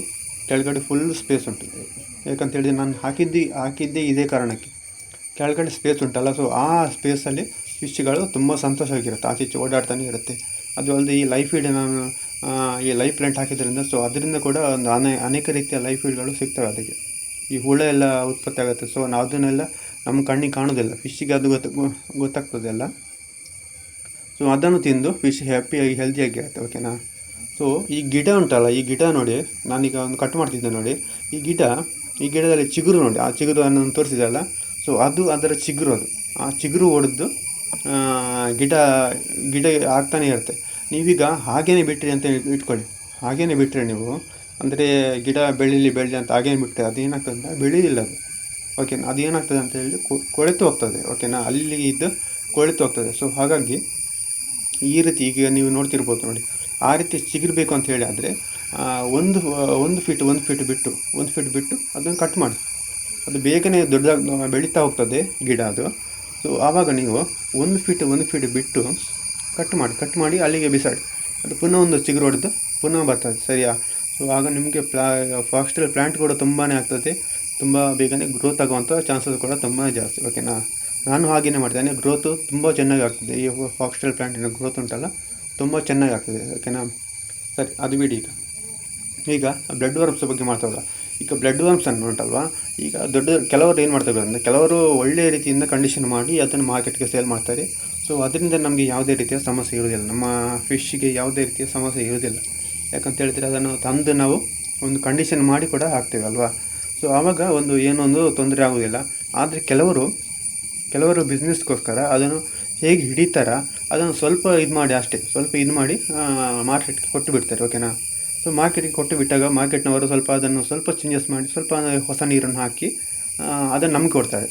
Speaker 1: ಕೆಳಗಡೆ ಫುಲ್ ಸ್ಪೇಸ್ ಉಂಟು. ಯಾಕಂತ ಹೇಳಿದ್ರೆ ನಾನು ಹಾಕಿದ್ದು, ಹಾಕಿದ್ದೇ ಇದೇ ಕಾರಣಕ್ಕೆ. ಕೆಳಗಡೆ ಸ್ಪೇಸ್ ಉಂಟಲ್ಲ ಸೊ ಆ ಸ್ಪೇಸಲ್ಲಿ ಫಿಶ್ಗಳು ತುಂಬ ಸಂತೋಷವಾಗಿರುತ್ತೆ, ಆಚೆ ಈಚೆ ಓಡಾಡ್ತಾನೆ ಇರುತ್ತೆ. ಅದು ಅಲ್ಲದೆ ಈ ಲೈಫ್ ಫೀಡ್ ನಾನು ಈ ಲೈಫ್ ಪ್ಲಾಂಟ್ ಹಾಕಿದ್ರಿಂದ ಸೊ ಅದರಿಂದ ಕೂಡ ಒಂದು ಅನೇ, ಅನೇಕ ರೀತಿಯ ಲೈಫ್ ಫೀಡ್ಗಳು ಸಿಗ್ತವೆ ಅದಕ್ಕೆ. ಈ ಹುಳ ಎಲ್ಲ ಉತ್ಪತ್ತಿ ಆಗುತ್ತೆ ಸೊ ನಾವು ಅದನ್ನೆಲ್ಲ ನಮ್ಮ ಕಣ್ಣಿಗೆ ಕಾಣೋದಿಲ್ಲ. ಫಿಶ್ಶಿಗೆ ಅದು ಗೊತ್ತ ಗೊತ್ತಾಗ್ತದೆ ಅಲ್ಲ. ಸೊ ಅದನ್ನು ತಿಂದು ಫಿಶ್ ಹ್ಯಾಪಿಯಾಗಿ ಹೆಲ್ದಿಯಾಗಿರುತ್ತೆ ಓಕೆನಾ ಸೊ ಈ ಗಿಡ ಉಂಟಲ್ಲ, ಈ ಗಿಡ ನೋಡಿ, ನಾನೀಗ ಒಂದು ಕಟ್ ಮಾಡ್ತಿದ್ದೆ ನೋಡಿ. ಈ ಗಿಡ, ಈ ಗಿಡದಲ್ಲಿ ಚಿಗುರು ನೋಡಿ, ಆ ಚಿಗುರು ನಾನು ತೋರಿಸಿದಲ್ಲ ಸೊ ಅದು ಅದರ ಚಿಗುರು ಅದು. ಆ ಚಿಗುರು ಹೊಡೆದು ಗಿಡ ಗಿಡ ಆಗ್ತಾನೆ ಇರುತ್ತೆ. ನೀವೀಗ ಹಾಗೇನೆ ಬಿಟ್ಟಿರಿ ಅಂತ ಇಟ್ಕೊಳ್ಳಿ. ಹಾಗೇನೆ ಬಿಟ್ಟರೆ ನೀವು, ಅಂದರೆ ಗಿಡ ಬೆಳೀಲಿ ಬೆಳೀಲಿ ಅಂತ ಹಾಗೇನು ಬಿಟ್ಟರೆ ಅದೇನಾಗ್ತದೆ ಅಂತ ಬೆಳೆಯಿಲ್ಲ ಅದು. ಓಕೆನಾ ಅದೇನಾಗ್ತದೆ ಅಂತ ಹೇಳಿ ಕೊಳೆತು ಹೋಗ್ತದೆ. ಓಕೆನಾ ಅಲ್ಲಿ ಇದ್ದು ಕೊಳೆತು ಹೋಗ್ತದೆ. ಸೊ ಹಾಗಾಗಿ ಈ ರೀತಿ ಈಗ ನೀವು ನೋಡ್ತಿರ್ಬೋದು ನೋಡಿ. ಆ ರೀತಿ ಚಿಗಿರಬೇಕು ಅಂತ ಹೇಳಿ ಆದರೆ ಒಂದು ಒಂದು ಫೀಟ್ ಒಂದು ಫೀಟ್ ಬಿಟ್ಟು, ಒಂದು ಫೀಟ್ ಬಿಟ್ಟು ಅದನ್ನು ಕಟ್ ಮಾಡಿ. ಅದು ಬೇಗನೆ ದೊಡ್ಡದಾಗಿ, ಬೆಳೀತಾ ಹೋಗ್ತದೆ ಗಿಡ ಅದು. ಸೊ ಆವಾಗ ನೀವು ಒಂದು ಫೀಟ್ ಒಂದು ಫೀಟ್ ಬಿಟ್ಟು ಕಟ್ ಮಾಡಿ ಕಟ್ ಮಾಡಿ ಅಲ್ಲಿಗೆ ಬಿಸಾಡಿ. ಅದು ಪುನಃ ಒಂದು ಚಿಗುರು ಹೊಡೆದು ಪುನಃ ಬರ್ತದೆ, ಸರಿಯಾ? ಸೊ ಆಗ ನಿಮಗೆ ಪ್ಲಾ ಫಾಕ್ಸ್ಟಲ್ ಪ್ಲ್ಯಾಂಟ್ ಕೂಡ ತುಂಬಾ ಆಗ್ತದೆ. ತುಂಬ ಬೇಗನೆ ಗ್ರೋತ್ ಆಗುವಂಥ ಚಾನ್ಸಸ್ ಕೂಡ ತುಂಬಾ ಜಾಸ್ತಿ ಓಕೆನಾ ನಾನು ಹಾಗೇನೆ ಮಾಡ್ತೇನೆ ಗ್ರೋತು ತುಂಬ ಚೆನ್ನಾಗಿ ಆಗ್ತದೆ. ಈ ಫಾಕ್ಸ್ಟಲ್ ಪ್ಲ್ಯಾಂಟಿನ ಗ್ರೋತ್ ಉಂಟಲ್ಲ, ತುಂಬ ಚೆನ್ನಾಗಿ ಆಗ್ತದೆ ಓಕೆನಾ ಸರಿ, ಅದು ಬಿಡಿ ಈಗ. ಈಗ ಬ್ಲಡ್ ವರ್ಮ್ಸ್ ಬಗ್ಗೆ ಮಾತಾಡೋಣ ಈಗ ಬ್ಲಡ್ ವರ್ಮ್ಸನ್ನು ಉಂಟಲ್ವಾ? ಈಗ ದೊಡ್ಡ ಕೆಲವರು ಏನು ಮಾಡ್ತಾರೆ ಅಂದರೆ, ಕೆಲವರು ಒಳ್ಳೆಯ ರೀತಿಯಿಂದ ಕಂಡೀಷನ್ ಮಾಡಿ ಅದನ್ನು ಮಾರ್ಕೆಟ್ಗೆ ಸೇಲ್ ಮಾಡ್ತಾರೆ. ಸೊ ಅದರಿಂದ ನಮಗೆ ಯಾವುದೇ ರೀತಿಯ ಸಮಸ್ಯೆ ಇರೋದಿಲ್ಲ ನಮ್ಮ ಫಿಶ್ಗೆ ಯಾವುದೇ ರೀತಿಯ ಸಮಸ್ಯೆ ಇರೋದಿಲ್ಲ ಯಾಕಂತ ಹೇಳಿದರೆ ಅದನ್ನು ತಂದು ನಾವು ಒಂದು ಕಂಡೀಷನ್ ಮಾಡಿ ಕೂಡ ಹಾಕ್ತೇವೆ, ಅಲ್ವಾ? ಸೊ ಆವಾಗ ಒಂದು ಏನೊಂದು ತೊಂದರೆ ಆಗೋದಿಲ್ಲ ಆದರೆ ಕೆಲವರು ಕೆಲವರು ಬಿಸ್ನೆಸ್ಗೋಸ್ಕರ ಅದನ್ನು ಹೇಗೆ ಹಿಡಿತಾರ, ಅದನ್ನು ಸ್ವಲ್ಪ ಇದು ಮಾಡಿ ಅಷ್ಟೇ, ಸ್ವಲ್ಪ ಇದು ಮಾಡಿ ಮಾರ್ಕೆಟ್ಗೆ ಕೊಟ್ಟು ಬಿಡ್ತಾರೆ ಓಕೆನಾ ಸೊ ಮಾರ್ಕೆಟಿಗೆ ಕೊಟ್ಟು ಬಿಟ್ಟಾಗ ಮಾರ್ಕೆಟ್ನವರು ಸ್ವಲ್ಪ ಅದನ್ನು ಸ್ವಲ್ಪ ಚೇಂಜಸ್ ಮಾಡಿ ಸ್ವಲ್ಪ ಹೊಸ ನೀರನ್ನು ಹಾಕಿ ಅದನ್ನು ನಮ್ಗೆ ಕೊಡ್ತಾರೆ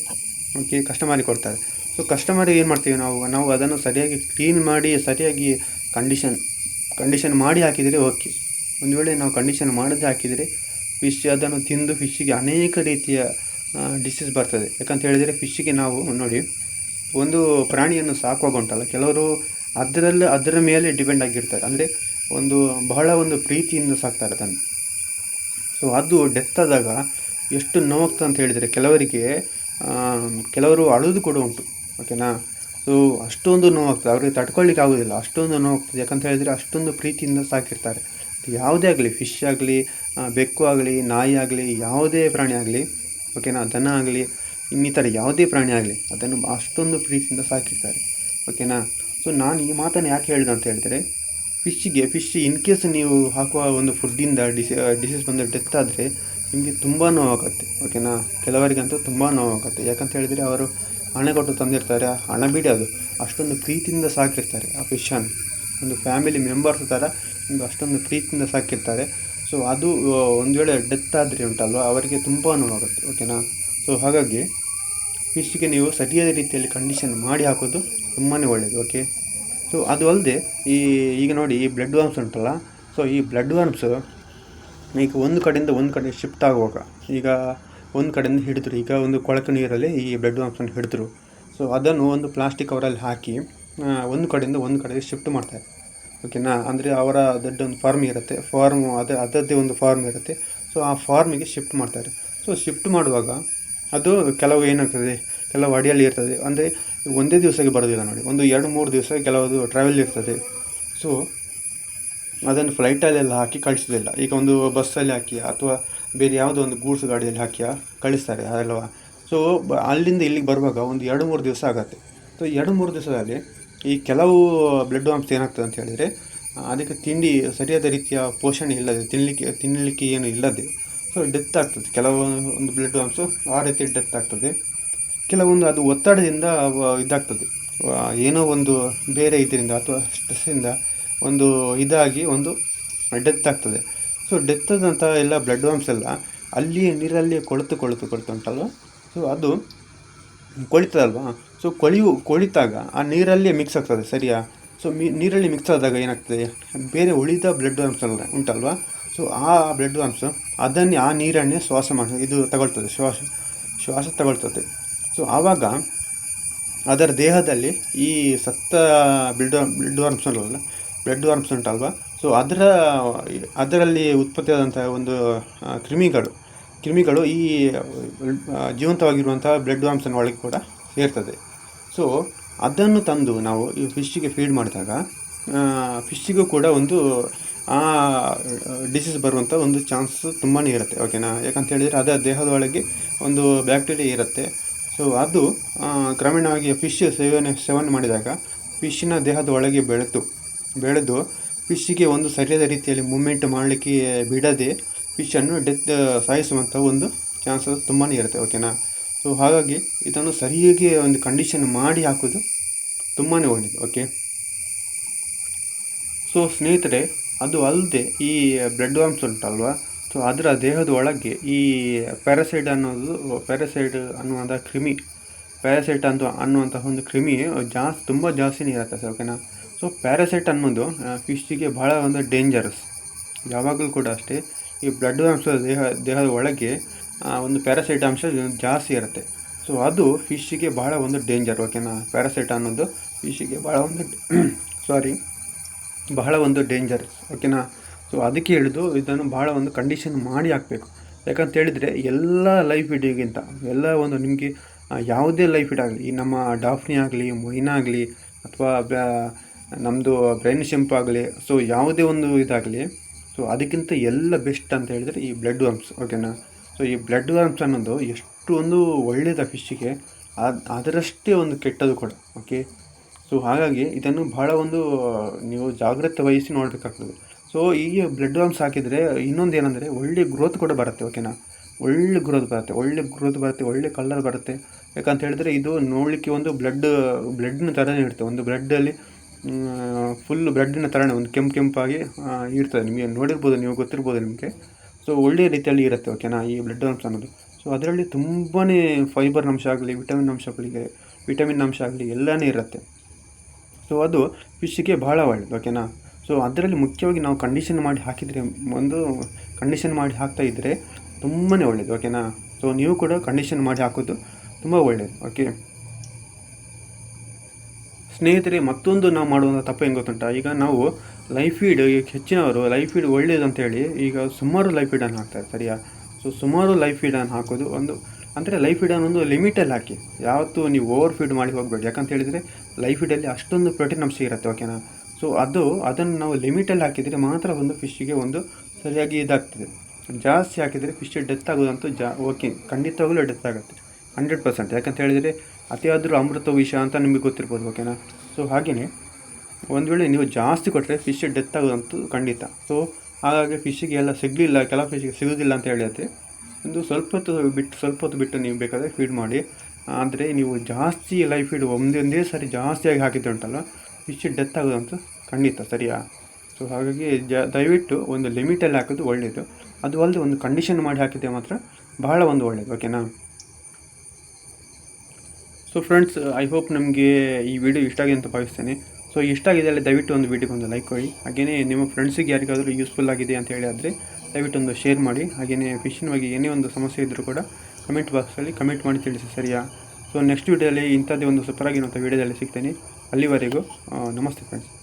Speaker 1: ಓಕೆ ಕಸ್ಟಮರಿಗೆ ಕೊಡ್ತಾರೆ. ಸೊ ಕಸ್ಟಮರಿಗೆ ಏನು ಮಾಡ್ತೀವಿ ನಾವು? ನಾವು ಅದನ್ನು ಸರಿಯಾಗಿ ಕ್ಲೀನ್ ಮಾಡಿ, ಸರಿಯಾಗಿ ಕಂಡೀಷನ್ ಕಂಡೀಷನ್ ಮಾಡಿ ಹಾಕಿದರೆ ಓಕೆ ಒಂದು ವೇಳೆ ನಾವು ಕಂಡೀಷನ್ ಮಾಡದೇ ಹಾಕಿದರೆ ಫಿಶ್ ಅದನ್ನು ತಿಂದು ಫಿಶ್ಶಿಗೆ ಅನೇಕ ರೀತಿಯ ಡಿಸೀಸ್ ಬರ್ತದೆ. ಯಾಕಂತ ಹೇಳಿದರೆ ಫಿಶ್ಶಿಗೆ ನಾವು ನೋಡಿ, ಒಂದು ಪ್ರಾಣಿಯನ್ನು ಸಾಕುವಾಗ ಉಂಟಲ್ಲ, ಕೆಲವರು ಅದರಲ್ಲೇ, ಅದರ ಮೇಲೆ ಡಿಪೆಂಡ್ ಆಗಿರ್ತಾರೆ. ಅಂದರೆ ಒಂದು ಬಹಳ ಒಂದು ಪ್ರೀತಿಯಿಂದ ಸಾಕ್ತಾರೆ ಅದನ್ನು. ಸೊ ಅದು ಡೆತ್ ಆದಾಗ ಎಷ್ಟು ನೋವಾಗ್ತದೆ ಅಂತ ಹೇಳಿದರೆ ಕೆಲವರಿಗೆ ಕೆಲವರು ಅಳೋದು ಕೂಡ ಉಂಟು. ಓಕೆನಾ? ಸೊ ಅಷ್ಟೊಂದು ನೋವಾಗ್ತದೆ. ಅವರಿಗೆ ತಡ್ಕೊಳ್ಳಿಕ್ಕೆ ಆಗೋದಿಲ್ಲ. ಅಷ್ಟೊಂದು ನೋವಾಗ್ತದೆ. ಯಾಕಂತ ಹೇಳಿದರೆ ಅಷ್ಟೊಂದು ಪ್ರೀತಿಯಿಂದ ಸಾಕಿರ್ತಾರೆ. ಯಾವುದೇ ಆಗಲಿ ಫಿಶ್ ಆಗಲಿ ಬೆಕ್ಕು ಆಗಲಿ, ನಾಯಿ ಆಗಲಿ, ಯಾವುದೇ ಪ್ರಾಣಿ ಆಗಲಿ, ಓಕೆನಾ? ದನ ಆಗಲಿ, ಇನ್ನಿತರ ಯಾವುದೇ ಪ್ರಾಣಿ ಆಗಲಿ, ಅದನ್ನು ಅಷ್ಟೊಂದು ಪ್ರೀತಿಯಿಂದ ಸಾಕಿರ್ತಾರೆ. ಓಕೆನಾ? ಸೊ ನಾನು ಈ ಮಾತನ್ನು ಯಾಕೆ ಹೇಳಿದೆ ಅಂತ ಹೇಳಿದರೆ ಫಿಶ್ಶಿಗೆ ಫಿಶ್ ಇನ್ ಕೇಸ್ ನೀವು ಹಾಕುವ ಒಂದು ಫುಡ್ಡಿಂದ ಡಿಸಿ ಡಿಸೀಸ್ ಬಂದು ಡೆತ್ ಆದರೆ ನಿಮಗೆ ತುಂಬ ನೋವಾಗುತ್ತೆ. ಓಕೆನಾ? ಕೆಲವರಿಗಂತೂ ತುಂಬ ನೋವಾಗುತ್ತೆ. ಯಾಕಂತ ಹೇಳಿದರೆ ಅವರು ಹಣ ಕೊಟ್ಟು ತಂದಿರ್ತಾರೆ, ಹಣ ಬಿಡಿ ಅದು. ಅಷ್ಟೊಂದು ಪ್ರೀತಿಯಿಂದ ಸಾಕಿರ್ತಾರೆ ಆ ಫಿಶನ್ ಒಂದು ಫ್ಯಾಮಿಲಿ ಮೆಂಬರ್ಸ್ ಥರ ಒಂದು ಅಷ್ಟೊಂದು ಪ್ರೀತಿಯಿಂದ ಸಾಕಿರ್ತಾರೆ. ಸೊ ಅದು ಒಂದು ವೇಳೆ ಡೆತ್ ಆದರೆ ಉಂಟಲ್ವ, ಅವರಿಗೆ ತುಂಬ ನೋವಾಗುತ್ತೆ ಓಕೆನಾ ಸೊ ಹಾಗಾಗಿ ಫಿಶ್ಗೆ ನೀವು ಸರಿಯಾದ ರೀತಿಯಲ್ಲಿ ಕಂಡೀಷನ್ ಮಾಡಿ ಹಾಕೋದು ತುಂಬಾ ಒಳ್ಳೆಯದು ಓಕೆ ಸೊ ಅದು ಅಲ್ಲದೆ ಈ, ಈಗ ನೋಡಿ ಈ ಬ್ಲಡ್ ವಾರ್ಮ್ಸ್ ಉಂಟಲ್ಲ ಸೊ ಈ ಬ್ಲಡ್ ವಾರ್ಮ್ಸು ಈಗ ಒಂದು ಕಡೆಯಿಂದ ಒಂದು ಕಡೆ ಶಿಫ್ಟ್ ಆಗುವಾಗ, ಈಗ ಒಂದು ಕಡೆಯಿಂದ ಹಿಡಿದ್ರು. ಈಗ ಒಂದು ಕೊಳಕು ನೀರಲ್ಲಿ ಈ ಬ್ಲಡ್ ವಾಮ್ಸನ್ನು ಹಿಡಿದ್ರು. ಸೊ ಅದನ್ನು ಒಂದು ಪ್ಲಾಸ್ಟಿಕ್ ಕವರಲ್ಲಿ ಹಾಕಿ ಒಂದು ಕಡೆಯಿಂದ ಒಂದು ಕಡೆಗೆ ಶಿಫ್ಟ್ ಮಾಡ್ತಾರೆ ಓಕೆನಾ ಅಂದರೆ ಅವರ ದೊಡ್ಡ ಒಂದು ಫಾರ್ಮ್ ಇರುತ್ತೆ. ಫಾರ್ಮ್ ಅದೇ ಅದರದ್ದೇ ಒಂದು ಫಾರ್ಮ್ ಇರುತ್ತೆ. ಸೊ ಆ ಫಾರ್ಮಿಗೆ ಶಿಫ್ಟ್ ಮಾಡ್ತಾರೆ ಸೊ ಶಿಫ್ಟ್ ಮಾಡುವಾಗ ಅದು ಕೆಲವು ಏನಾಗ್ತದೆ? ಕೆಲವು ಅಡಿಯಲ್ಲಿ ಇರ್ತದೆ. ಅಂದರೆ ಒಂದೇ ದಿವಸಕ್ಕೆ ಬರೋದಿಲ್ಲ ನೋಡಿ. ಒಂದು ಎರಡು, ಮೂರು ದಿವಸ ಕೆಲವೊಂದು ಟ್ರಾವೆಲ್ ಇರ್ತದೆ. ಸೊ ಅದನ್ನು ಫ್ಲೈಟಲ್ಲೆಲ್ಲ ಹಾಕಿ ಕಳಿಸೋದಿಲ್ಲ. ಈಗ ಒಂದು ಬಸ್ಸಲ್ಲಿ ಹಾಕಿ, ಅಥವಾ ಬೇರೆ ಯಾವುದೋ ಒಂದು ಗೂಡ್ಸ್ ಗಾಡಿಯಲ್ಲಿ ಹಾಕಿ ಕಳಿಸ್ತಾರೆ, ಅಲ್ವಾ? ಸೊ ಅಲ್ಲಿಂದ ಇಲ್ಲಿಗೆ ಬರುವಾಗ ಒಂದು ಎರಡು ಮೂರು ದಿವಸ ಆಗುತ್ತೆ. ಸೊ ಎರಡು ಮೂರು ದಿವಸದಲ್ಲಿ ಈ ಕೆಲವು ಬ್ಲಡ್ ವಾಮ್ಸ್ ಏನಾಗ್ತದೆ ಅಂತ ಹೇಳಿದರೆ, ಅದಕ್ಕೆ ತಿಂಡಿ ಸರಿಯಾದ ರೀತಿಯ ಪೋಷಣೆ ಇಲ್ಲದೆ ತಿನ್ನಲಿಕ್ಕೆ ತಿನ್ನಲಿಕ್ಕೆ ಏನು ಇಲ್ಲದೆ ಸೊ ಡೆತ್ ಆಗ್ತದೆ. ಕೆಲವು ಒಂದು ಬ್ಲಡ್ ವಾಮ್ಸು ಆ ರೀತಿ ಡೆತ್ ಆಗ್ತದೆ. ಕೆಲವೊಂದು ಅದು ಒತ್ತಡದಿಂದ ಇದಾಗ್ತದೆ. ಏನೋ ಒಂದು ಬೇರೆ ಇದರಿಂದ ಅಥವಾ ಸ್ಟ್ರೆಸ್ಸಿಂದ ಒಂದು ಇದಾಗಿ ಒಂದು ಡೆತ್ ಆಗ್ತದೆ. ಸೊ ಡೆತ್ ಆದಂಥ ಎಲ್ಲ ಬ್ಲಡ್ ವಾಮ್ಸ್ ಎಲ್ಲ ಅಲ್ಲಿಯೇ ನೀರಲ್ಲಿಯೇ ಕೊಳೆತು ಕೊಳೆತು ಕೊಳೆತು ಉಂಟಲ್ವ? ಸೊ ಅದು ಕೊಳಿತದಲ್ವಾ? ಸೊ ಕೊಳಿಯು, ಕೊಳಿತಾಗ ಆ ನೀರಲ್ಲಿಯೇ ಮಿಕ್ಸ್ ಆಗ್ತದೆ, ಸರಿಯಾ? ಸೊ ನೀರಲ್ಲಿ ಮಿಕ್ಸ್ ಆದಾಗ ಏನಾಗ್ತದೆ? ಬೇರೆ ಉಳಿದ ಬ್ಲಡ್ ವಾಮ್ಸ್ ಅಲ್ಲ ಉಂಟಲ್ವಾ? ಸೊ ಆ ಬ್ಲಡ್ ವಾಮ್ಸ್ ಅದನ್ನೇ ಆ ನೀರನ್ನೇ ಶ್ವಾಸ ಮಾಡಿ, ಇದು ತಗೊಳ್ತದೆ, ಶ್ವಾಸ ಶ್ವಾಸ ತಗೊಳ್ತದೆ. ಸೊ ಆವಾಗ ಅದರ ದೇಹದಲ್ಲಿ ಈ ಸತ್ತ ಬ್ಲಡ್ ಬ್ಲಡ್ ವಾರ್ಮ್ಸ್ ಅಲ್ಲ ಬ್ಲಡ್ ವಾರ್ಮ್ಸ್ ಉಂಟಲ್ವಾ? ಸೊ ಅದರ, ಅದರಲ್ಲಿ ಉತ್ಪತ್ತಿಯಾದಂಥ ಒಂದು ಕ್ರಿಮಿಗಳು ಕ್ರಿಮಿಗಳು ಈ ಜೀವಂತವಾಗಿರುವಂಥ ಬ್ಲಡ್ ವಾರ್ಮ್ಸನ್ನ ಒಳಗೆ ಕೂಡ ಸೇರ್ತದೆ. ಸೊ ಅದನ್ನು ತಂದು ನಾವು ಈ ಫಿಶ್ಶಿಗೆ ಫೀಡ್ ಮಾಡಿದಾಗ ಫಿಶ್ಶಿಗೂ ಕೂಡ ಒಂದು, ಆ, ಡಿಸೀಸ್ ಬರುವಂಥ ಒಂದು ಚಾನ್ಸ್ ತುಂಬಾ ಇರುತ್ತೆ, ಓಕೆನಾ? ಯಾಕಂತ ಹೇಳಿದರೆ ಅದರ ದೇಹದ ಒಳಗೆ ಒಂದು ಬ್ಯಾಕ್ಟೀರಿಯಾ ಇರುತ್ತೆ. ಸೊ ಅದು ಕ್ರಮೇಣವಾಗಿ ಫಿಶ್ ಸೇವನೆ ಸೇವನೆ ಮಾಡಿದಾಗ ಫಿಶ್ಶಿನ ದೇಹದ ಒಳಗೆ ಬೆಳೆತು ಬೆಳೆದು ಫಿಶ್ಶಿಗೆ ಒಂದು ಸರಿಯಾದ ರೀತಿಯಲ್ಲಿ ಮೂಮೆಂಟ್ ಮಾಡಲಿಕ್ಕೆ ಬಿಡದೆ ಫಿಶನ್ನು ಡೆತ್ ಸಾಯಿಸುವಂಥ ಒಂದು ಚಾನ್ಸಸ್ ತುಂಬಾ ಇರುತ್ತೆ ಓಕೆನಾ ಸೊ ಹಾಗಾಗಿ ಇದನ್ನು ಸರಿಯಾಗಿ ಒಂದು ಕಂಡೀಷನ್ ಮಾಡಿ ಹಾಕೋದು ತುಂಬಾ ಒಳ್ಳೆಯದು ಓಕೆ ಸೊ ಸ್ನೇಹಿತರೆ, ಅದು ಅಲ್ಲದೆ ಈ ಬ್ಲಡ್ ವಾಮ್ಸ್ ಉಂಟಲ್ವಾ? ಸೊ ಅದರ ದೇಹದ ಒಳಗೆ ಈ ಪ್ಯಾರಾಸೈಡ್ ಅನ್ನೋದು ಪ್ಯಾರಾಸೈಡ್ ಅನ್ನುವಂಥ ಕ್ರಿಮಿ ಪ್ಯಾರಾಸೈಟ್ ಅಂತ ಅನ್ನುವಂಥ ಒಂದು ಕ್ರಿಮಿ ಜಾಸ್ತಿ ತುಂಬ ಜಾಸ್ತಿನೇ ಇರುತ್ತೆ ಸರ್ ಓಕೆನಾ ಸೊ ಪ್ಯಾರಾಸೈಟ್ ಅನ್ನೋದು ಫಿಶ್ಶಿಗೆ ಭಾಳ ಒಂದು ಡೇಂಜರಸ್ ಯಾವಾಗಲೂ ಕೂಡ ಅಷ್ಟೇ, ಈ ಬ್ಲಡ್ ಅಂಶ ದೇಹ, ದೇಹದ ಒಳಗೆ ಒಂದು ಪ್ಯಾರಾಸೈಟ್ ಅಂಶ ಜಾಸ್ತಿ ಇರುತ್ತೆ. ಸೊ ಅದು ಫಿಶ್ಶಿಗೆ ಬಹಳ ಒಂದು ಡೇಂಜರ್ ಓಕೆನಾ ಪ್ಯಾರಾಸೈಟ್ ಅನ್ನೋದು ಫಿಶ್ಶಿಗೆ ಭಾಳ ಒಂದು ಸಾರಿ ಬಹಳ ಒಂದು ಡೇಂಜರ್ ಓಕೆನಾ ಸೊ ಅದಕ್ಕೆ ಹೇಳಿದು ಇದನ್ನು ಭಾಳ ಒಂದು ಕಂಡೀಷನ್ ಮಾಡಿ ಹಾಕಬೇಕು. ಯಾಕಂತ ಹೇಳಿದರೆ, ಎಲ್ಲ ಲೈಫ್ ಇಡಿಗಿಂತ, ಎಲ್ಲ ಒಂದು ನಿಮಗೆ ಯಾವುದೇ ಲೈಫ್ ಇಡಾಗಲಿ ನಮ್ಮ ಡಾಫ್ನಿ ಆಗಲಿ ಮೊಯ್ನಾಗಲಿ ಅಥವಾ ನಮ್ಮದು ಬ್ರೈನ್ ಶೆಂಪ್ ಆಗಲಿ ಸೊ ಯಾವುದೇ ಒಂದು ಇದಾಗಲಿ ಸೊ ಅದಕ್ಕಿಂತ ಎಲ್ಲ ಬೆಸ್ಟ್ ಅಂತ ಹೇಳಿದರೆ ಈ ಬ್ಲಡ್ ವರ್ಮ್ಸ್ ಓಕೆನಾ ಸೊ ಈ ಬ್ಲಡ್ ವರ್ಮ್ಸ್ ಅನ್ನೋದು ಎಷ್ಟು ಒಂದು ಒಳ್ಳೆಯದ ಫಿಶ್ಶಿಗೆ ಅದು, ಅದರಷ್ಟೇ ಒಂದು ಕೆಟ್ಟದು ಕೂಡ ಓಕೆ ಸೊ ಹಾಗಾಗಿ ಇದನ್ನು ಬಹಳ ಒಂದು, ನೀವು ಜಾಗ್ರತೆ ವಹಿಸಿ ನೋಡಬೇಕಾಗ್ತದೆ. ಸೊ ಈ ಬ್ಲಡ್ ವರ್ಮ್ಸ್ ಹಾಕಿದರೆ ಇನ್ನೊಂದು ಏನಂದರೆ ಒಳ್ಳೆ ಗ್ರೋತ್ ಕೂಡ ಬರುತ್ತೆ ಓಕೆನಾ ಒಳ್ಳೆ ಗ್ರೋತ್ ಬರುತ್ತೆ, ಒಳ್ಳೆ ಗ್ರೋತ್ ಬರುತ್ತೆ, ಒಳ್ಳೆ ಕಲರ್ ಬರುತ್ತೆ. ಯಾಕಂತ ಹೇಳಿದ್ರೆ ಇದು ನೋಡಲಿಕ್ಕೆ ಒಂದು ಬ್ಲಡ್ ಬ್ಲಡ್ನ ಥರನೇ ಇರುತ್ತೆ. ಒಂದು ಬ್ಲಡ್ಡಲ್ಲಿ ಫುಲ್ ಬ್ರೆಡ್ಡಿನ ಥರನೇ ಒಂದು ಕೆಂಪು ಕೆಂಪಾಗಿ ಇರ್ತದೆ. ನಿಮಗೆ ನೋಡಿರ್ಬೋದು, ನೀವು ಗೊತ್ತಿರ್ಬೋದು ನಿಮಗೆ. ಸೊ ಒಳ್ಳೆಯ ರೀತಿಯಲ್ಲಿ ಇರುತ್ತೆ ಓಕೆನಾ ಈ ಬ್ಲಡ್ ಅಂಶ ಅನ್ನೋದು. ಸೊ ಅದರಲ್ಲಿ ತುಂಬಾ ಫೈಬರ್ ಅಂಶ ಆಗಲಿ ವಿಟಮಿನ್ ಅಂಶಗಳಿಗೆ ವಿಟಮಿನ್ ಅಂಶ ಆಗಲಿ, ಎಲ್ಲನೇ ಇರುತ್ತೆ. ಸೊ ಅದು ಫಿಶ್ಗೆ ಭಾಳ ಒಳ್ಳೆಯದು ಓಕೆನಾ ಸೊ ಅದರಲ್ಲಿ ಮುಖ್ಯವಾಗಿ ನಾವು ಕಂಡೀಷನ್ ಮಾಡಿ ಹಾಕಿದರೆ, ಒಂದು ಕಂಡೀಷನ್ ಮಾಡಿ ಹಾಕ್ತಾ ಇದ್ದರೆ ತುಂಬಾ ಒಳ್ಳೆಯದು ಓಕೆನಾ ಸೊ ನೀವು ಕೂಡ ಕಂಡೀಷನ್ ಮಾಡಿ ಹಾಕೋದು ತುಂಬ ಒಳ್ಳೆಯದು ಓಕೆ ಸ್ನೇಹಿತರೆ ಮತ್ತೊಂದು ನಾವು ಮಾಡುವಂಥ ತಪ್ಪು ಹೆಂಗೆ ಗೊತ್ತುಂಟ? ಈಗ ನಾವು ಲೈಫ್ ಫೀಡ್ ಈಗ ಹೆಚ್ಚಿನವರು ಲೈಫ್ ಫೀಡ್ ಒಳ್ಳೇದು ಅಂತೇಳಿ ಈಗ ಸುಮಾರು ಲೈಫ್ ಫೀಡನ್ನು ಹಾಕ್ತಾರೆ, ಸರಿಯಾ? ಸೊ ಸುಮಾರು ಲೈಫ್ ಫೀಡನ್ನು ಹಾಕೋದು ಒಂದು, ಅಂದರೆ ಲೈಫ್ ಫೀಡನ್ನು ಒಂದು ಲಿಮಿಟಲ್ಲಿ ಹಾಕಿ. ಯಾವತ್ತೂ ನೀವು ಓವರ್ ಫೀಡ್ ಮಾಡಿ ಹೋಗಬೇಡಿ. ಯಾಕಂತ ಹೇಳಿದರೆ ಲೈಫ್ ಫೀಡಲ್ಲಿ ಅಷ್ಟೊಂದು ಪ್ರೋಟೀನ್ ಅಂಶ ಇರುತ್ತೆ ಓಕೆನಾ ಸೊ ಅದು, ಅದನ್ನು ನಾವು ಲಿಮಿಟಲ್ಲಿ ಹಾಕಿದರೆ ಮಾತ್ರ ಒಂದು ಫಿಶ್ಗೆ ಒಂದು ಸರಿಯಾಗಿ ಇದಾಗ್ತದೆ. ಜಾಸ್ತಿ ಹಾಕಿದರೆ ಫಿಶ್ ಡೆತ್ ಆಗೋದಂತೂ ಜಾ ಓಕೆ ಖಂಡಿತವಾಗಲೂ ಡೆತ್ ಆಗುತ್ತೆ. ಹಂಡ್ರೆಡ್ ಪರ್ಸೆಂಟ್ ಯಾಕಂತ ಹೇಳಿದರೆ ಅತಿಯಾದರೂ ಅಮೃತ ವಿಷ ಅಂತ ನಿಮಗೆ ಗೊತ್ತಿರ್ಬೋದು ಓಕೆನಾ ಸೊ ಹಾಗೆಯೇ ಒಂದು ವೇಳೆ ನೀವು ಜಾಸ್ತಿ ಕೊಟ್ಟರೆ ಫಿಶ್ ಡೆತ್ ಆಗೋದಂತೂ ಖಂಡಿತ. ಸೊ ಹಾಗಾಗಿ ಫಿಶ್ಶಿಗೆ ಎಲ್ಲ ಸಿಗಲಿಲ್ಲ, ಕೆಲವು ಫಿಶ್ಗೆ ಸಿಗೋದಿಲ್ಲ ಅಂತ ಹೇಳಿದ್ರೆ ಒಂದು ಸ್ವಲ್ಪ ಹೊತ್ತು ಬಿಟ್ಟು, ಸ್ವಲ್ಪ ಹೊತ್ತು ಬಿಟ್ಟು ನೀವು ಬೇಕಾದರೆ ಫೀಡ್ ಮಾಡಿ. ಆದರೆ ನೀವು ಜಾಸ್ತಿ ಲೈಫ್ ಫೀಡ್ ಒಂದೇ ಒಂದೇ ಸಾರಿ ಜಾಸ್ತಿಯಾಗಿ ಹಾಕಿದ್ದೆ ಉಂಟಲ್ಲ ಫಿಶ್ ಡೆತ್ ಆಗೋದಂತೂ ಖಂಡಿತ ಸರಿಯಾ? ಸೊ ಹಾಗಾಗಿ ಜ, ದಯವಿಟ್ಟು ಒಂದು ಲಿಮಿಟಲ್ಲಿ ಹಾಕೋದು ಒಳ್ಳೆಯದು ಅದು ಅಲ್ಲದೆ ಒಂದು ಕಂಡೀಷನ್ ಮಾಡಿ ಹಾಕಿದ್ದೆ ಮಾತ್ರ ಬಹಳ ಒಂದು ಒಳ್ಳೆಯದು ಓಕೆನಾ ಸೊ ಫ್ರೆಂಡ್ಸ್ ಐ ಹೋಪ್ ನಮಗೆ ಈ ವಿಡಿಯೋ ಇಷ್ಟ ಆಗಿದೆ ಅಂತ ಭಾವಿಸ್ತೇನೆ. ಸೊ ಇಷ್ಟ ಆಗಿದೆ ಅಲ್ಲಿ ದಯವಿಟ್ಟು ಒಂದು ವಿಡಿಯೋಗೆ ಒಂದು ಲೈಕ್ ಕೊಡಿ. ಹಾಗೆಯೇ ನಿಮ್ಮ ಫ್ರೆಂಡ್ಸಿಗೆ ಯಾರಿಗಾದರೂ ಯೂಸ್ಫುಲ್ ಆಗಿದೆ ಅಂತ ಹೇಳಿ ಆದರೆ ದಯವಿಟ್ಟು ಒಂದು ಶೇರ್ ಮಾಡಿ. ಹಾಗೆಯೇ ಫಿಶಿನ ಬಗ್ಗೆ ಏನೇ ಒಂದು ಸಮಸ್ಯೆ ಇದ್ದರೂ ಕೂಡ ಕಮೆಂಟ್ ಬಾಕ್ಸಲ್ಲಿ ಕಮೆಂಟ್ ಮಾಡಿ ತಿಳಿಸಿ, ಸರಿಯಾ? ಸೊ ನೆಕ್ಸ್ಟ್ ವಿಡಿಯೋದಲ್ಲಿ ಇಂಥದ್ದೇ ಒಂದು ಸೂಪರಾಗಿರುವಂಥ ವಿಡಿಯೋದಲ್ಲಿ ಸಿಗ್ತೇನೆ. ಅಲ್ಲಿವರೆಗೂ ನಮಸ್ತೆ ಫ್ರೆಂಡ್ಸ್